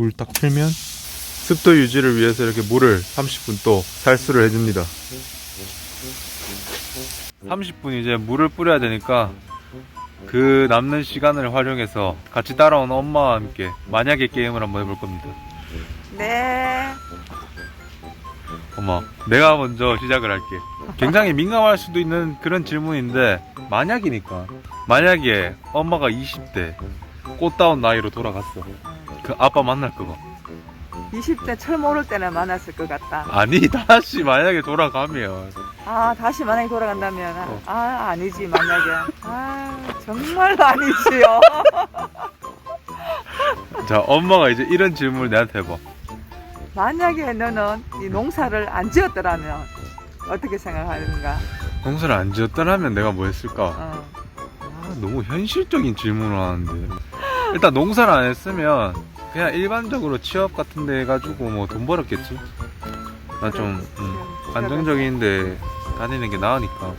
물 딱 틀면 습도 유지를 위해서 이렇게 물을 30분 또 살수를 해줍니다. 30분 이제 물을 뿌려야 되니까 그 남는 시간을 활용해서 같이 따라온 엄마와 함께 만약에 게임을 한번 해볼 겁니다. 네. 엄마, 내가 먼저 시작을 할게. 굉장히 민감할 수도 있는 그런 질문인데 만약이니까 만약에 엄마가 20대 꽃다운 나이로 돌아갔어. 그 아빠 만날 거가 20대 철 모를 때는 만났을 것 같다. 아니 다시 만약에 돌아가면 아, 다시 만약에 돌아간다면, 아, 어. 아, 아니지, 만약에. 아, 정말로 아니지요. 자 엄마가 이제 이런 질문을 내한테 해봐. 만약에 너는 이 농사를 안 지었더라면, 어떻게 생각하는가? 농사를 안 지었더라면 내가 뭐 했을까? 어. 아, 너무 현실적인 질문을 하는데 일단 농사를 안 했으면 그냥 일반적으로 취업 같은 데 해가지고 뭐 돈 벌었겠지 나좀 음, 안정적인데 다니는 게 나으니까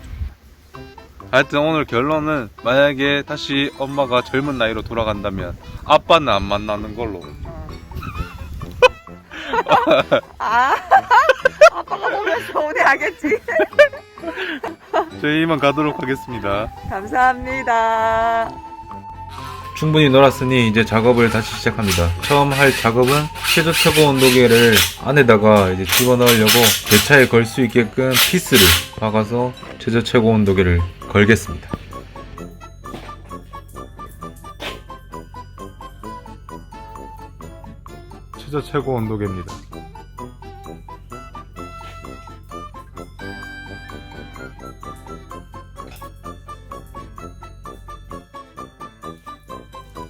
하여튼 오늘 결론은 만약에 다시 엄마가 젊은 나이로 돌아간다면 아빠는 안 만나는 걸로 어. 아, 아빠가 보면 서운해하겠지. 저희 이만 가도록 하겠습니다 감사합니다. 충분히 놀았으니 이제 작업을 다시 시작합니다. 처음 할 작업은 최저 최고 온도계를 안에다가 이제 집어넣으려고 대차에 걸 수 있게끔 피스를 박아서 최저 최고 온도계를 걸겠습니다. 최저 최고 온도계입니다.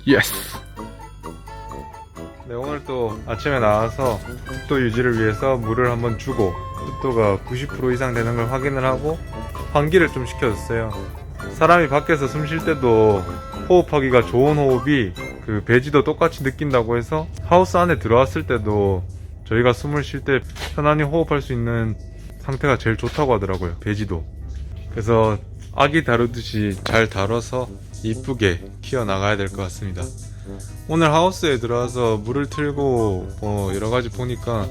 예스. 네, 오늘 또 아침에 나와서 습도 유지를 위해서 물을 한번 주고 습도가 90% 이상 되는 걸 확인을 하고 환기를 좀 시켜줬어요. 사람이 밖에서 숨 쉴 때도 호흡하기가 좋은 호흡이 그 배지도 똑같이 느낀다고 해서 하우스 안에 들어왔을 때도 저희가 숨을 쉴 때 편안히 호흡할 수 있는 상태가 제일 좋다고 하더라고요. 배지도. 그래서 아기 다루듯이 잘 다뤄서 이쁘게 키워나가야 될 것 같습니다. 오늘 하우스에 들어와서 물을 틀고 뭐 여러 가지 보니까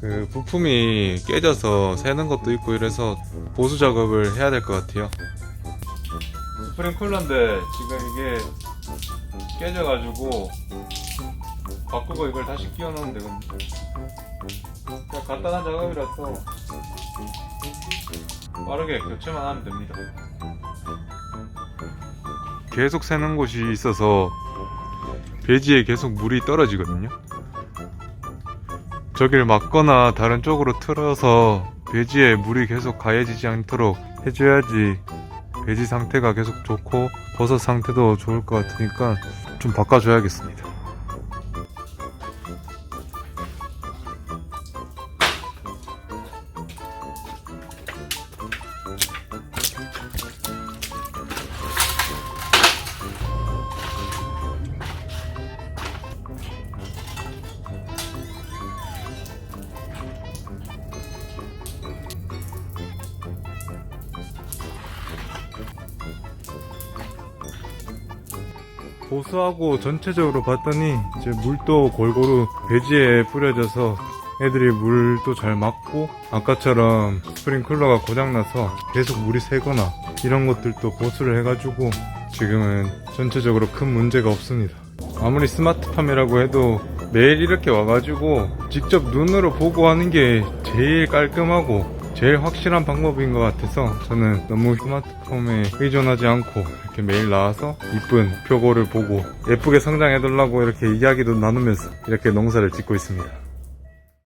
그 부품이 깨져서 새는 것도 있고 이래서 보수 작업을 해야 될 것 같아요. 스프링클러인데 지금 이게 깨져가지고 바꾸고 이걸 다시 끼워 넣으면 되거든요. 그냥 간단한 작업이라서 빠르게 교체만 하면 됩니다. 계속 새는 곳이 있어서 배지에 계속 물이 떨어지거든요. 저길 막거나 다른 쪽으로 틀어서 배지에 물이 계속 가해지지 않도록 해줘야지 배지 상태가 계속 좋고 버섯 상태도 좋을 것 같으니까 좀 바꿔줘야겠습니다. 보수하고 전체적으로 봤더니 이제 물도 골고루 배지에 뿌려져서 애들이 물도 잘 맞고 아까처럼 스프링클러가 고장나서 계속 물이 새거나 이런 것들도 보수를 해가지고 지금은 전체적으로 큰 문제가 없습니다. 아무리 스마트팜이라고 해도 매일 이렇게 와가지고 직접 눈으로 보고 하는 게 제일 깔끔하고 제일 확실한 방법인 것 같아서 저는 너무 스마트폼에 의존하지 않고 이렇게 매일 나와서 이쁜 표고를 보고 예쁘게 성장해달라고 이렇게 이야기도 나누면서 이렇게 농사를 짓고 있습니다.